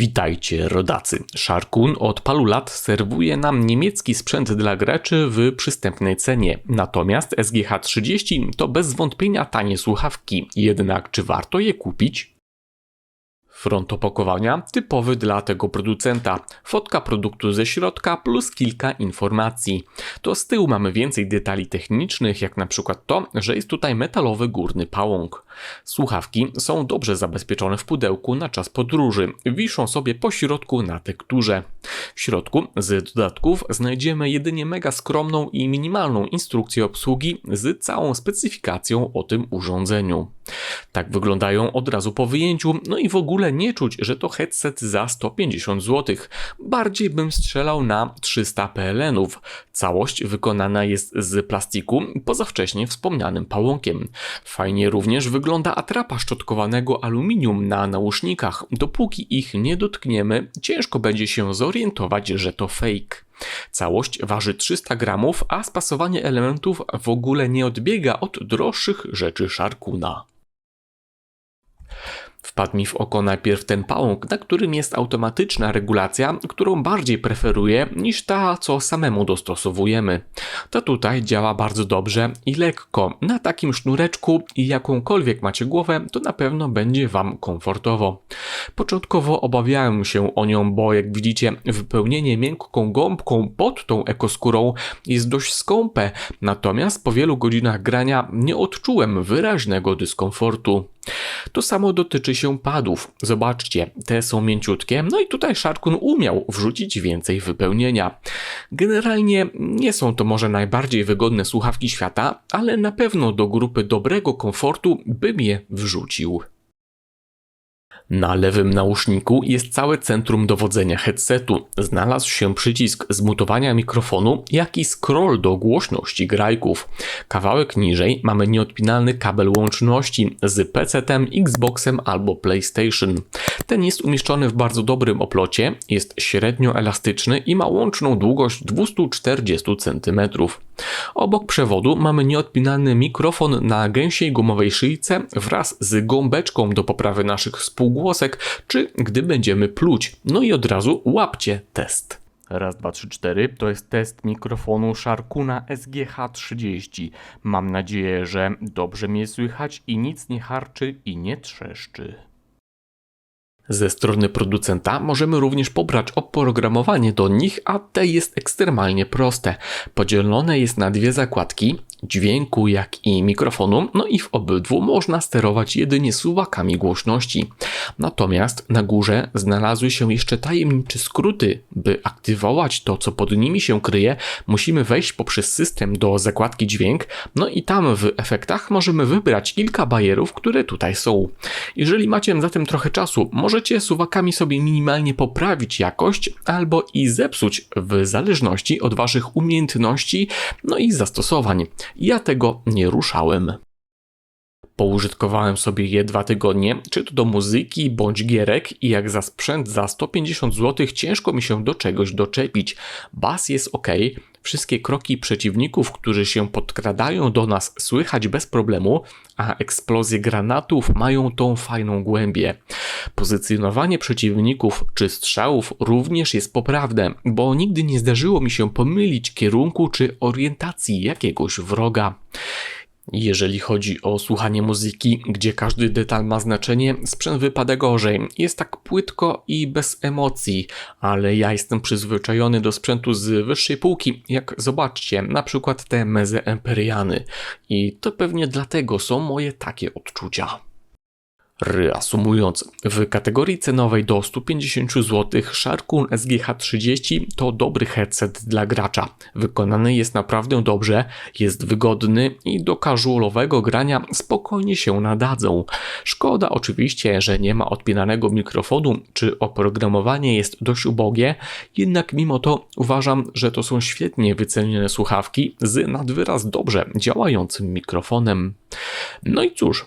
Witajcie rodacy. Sharkun od paru lat serwuje nam niemiecki sprzęt dla graczy w przystępnej cenie. Natomiast SGH30 to bez wątpienia tanie słuchawki. Jednak czy warto je kupić? Front opakowania typowy dla tego producenta. Fotka produktu ze środka plus kilka informacji. To z tyłu mamy więcej detali technicznych, jak na przykład to, że jest tutaj metalowy górny pałąk. Słuchawki są dobrze zabezpieczone w pudełku na czas podróży. Wiszą sobie po środku na tekturze. W środku z dodatków znajdziemy jedynie mega skromną i minimalną instrukcję obsługi z całą specyfikacją o tym urządzeniu. Tak wyglądają od razu po wyjęciu, no i w ogóle nie czuć, że to headset za 150 zł. Bardziej bym strzelał na 300 PLN-ów. Całość wykonana jest z plastiku, poza wcześniej wspomnianym pałąkiem. Fajnie również wygląda atrapa szczotkowanego aluminium na nausznikach. Dopóki ich nie dotkniemy, ciężko będzie się zorientować, że to fake. Całość waży 300 gramów, a spasowanie elementów w ogóle nie odbiega od droższych rzeczy Sharkuna. Wpadł mi w oko najpierw ten pałąk, na którym jest automatyczna regulacja, którą bardziej preferuję niż ta, co samemu dostosowujemy. To tutaj działa bardzo dobrze i lekko. Na takim sznureczku i jakąkolwiek macie głowę, to na pewno będzie Wam komfortowo. Początkowo obawiałem się o nią, bo jak widzicie, wypełnienie miękką gąbką pod tą ekoskórą jest dość skąpe, natomiast po wielu godzinach grania nie odczułem wyraźnego dyskomfortu. To samo dotyczy się padów. Zobaczcie, te są mięciutkie, no i tutaj Sharkun umiał wrzucić więcej wypełnienia. Generalnie nie są to może najbardziej wygodne słuchawki świata, ale na pewno do grupy dobrego komfortu bym je wrzucił. Na lewym nauszniku jest całe centrum dowodzenia headsetu. Znalazł się przycisk zmutowania mikrofonu, jak i scroll do głośności grajków. Kawałek niżej mamy nieodpinalny kabel łączności z PC-tem, Xboxem albo PlayStation. Ten jest umieszczony w bardzo dobrym oplocie, jest średnio elastyczny i ma łączną długość 240 cm. Obok przewodu mamy nieodpinalny mikrofon na gęsiej gumowej szyjce wraz z gąbeczką do poprawy naszych spółgłosek, czy gdy będziemy pluć. No i od razu łapcie test. Raz, dwa, trzy, cztery. To jest test mikrofonu Sharkuna SGH30. Mam nadzieję, że dobrze mnie słychać i nic nie harczy i nie trzeszczy. Ze strony producenta możemy również pobrać oprogramowanie do nich, a te jest ekstremalnie proste. Podzielone jest na dwie zakładki, dźwięku jak i mikrofonu, no i w obydwu można sterować jedynie suwakami głośności. Natomiast na górze znalazły się jeszcze tajemnicze skróty. By aktywować to, co pod nimi się kryje, musimy wejść poprzez system do zakładki dźwięk, no i tam w efektach możemy wybrać kilka bajerów, które tutaj są. Jeżeli macie zatem trochę czasu, możecie suwakami sobie minimalnie poprawić jakość albo i zepsuć w zależności od waszych umiejętności, no i zastosowań. Ja tego nie ruszałem. Poużytkowałem sobie je dwa tygodnie, czy to do muzyki bądź gierek i jak za sprzęt za 150 zł ciężko mi się do czegoś doczepić. Bas jest ok, wszystkie kroki przeciwników, którzy się podkradają do nas słychać bez problemu, a eksplozje granatów mają tą fajną głębię. Pozycjonowanie przeciwników czy strzałów również jest poprawne, bo nigdy nie zdarzyło mi się pomylić kierunku czy orientacji jakiegoś wroga. Jeżeli chodzi o słuchanie muzyki, gdzie każdy detal ma znaczenie, sprzęt wypada gorzej. Jest tak płytko i bez emocji, ale ja jestem przyzwyczajony do sprzętu z wyższej półki, jak zobaczcie, na przykład te Meze Emperiany. I to pewnie dlatego są moje takie odczucia. Reasumując, w kategorii cenowej do 150 zł Sharkun SGH30 to dobry headset dla gracza. Wykonany jest naprawdę dobrze, jest wygodny i do casualowego grania spokojnie się nadadzą. Szkoda oczywiście, że nie ma odpinanego mikrofonu, czy oprogramowanie jest dość ubogie, jednak mimo to uważam, że to są świetnie wycenione słuchawki z nadwyraz dobrze działającym mikrofonem. No i cóż,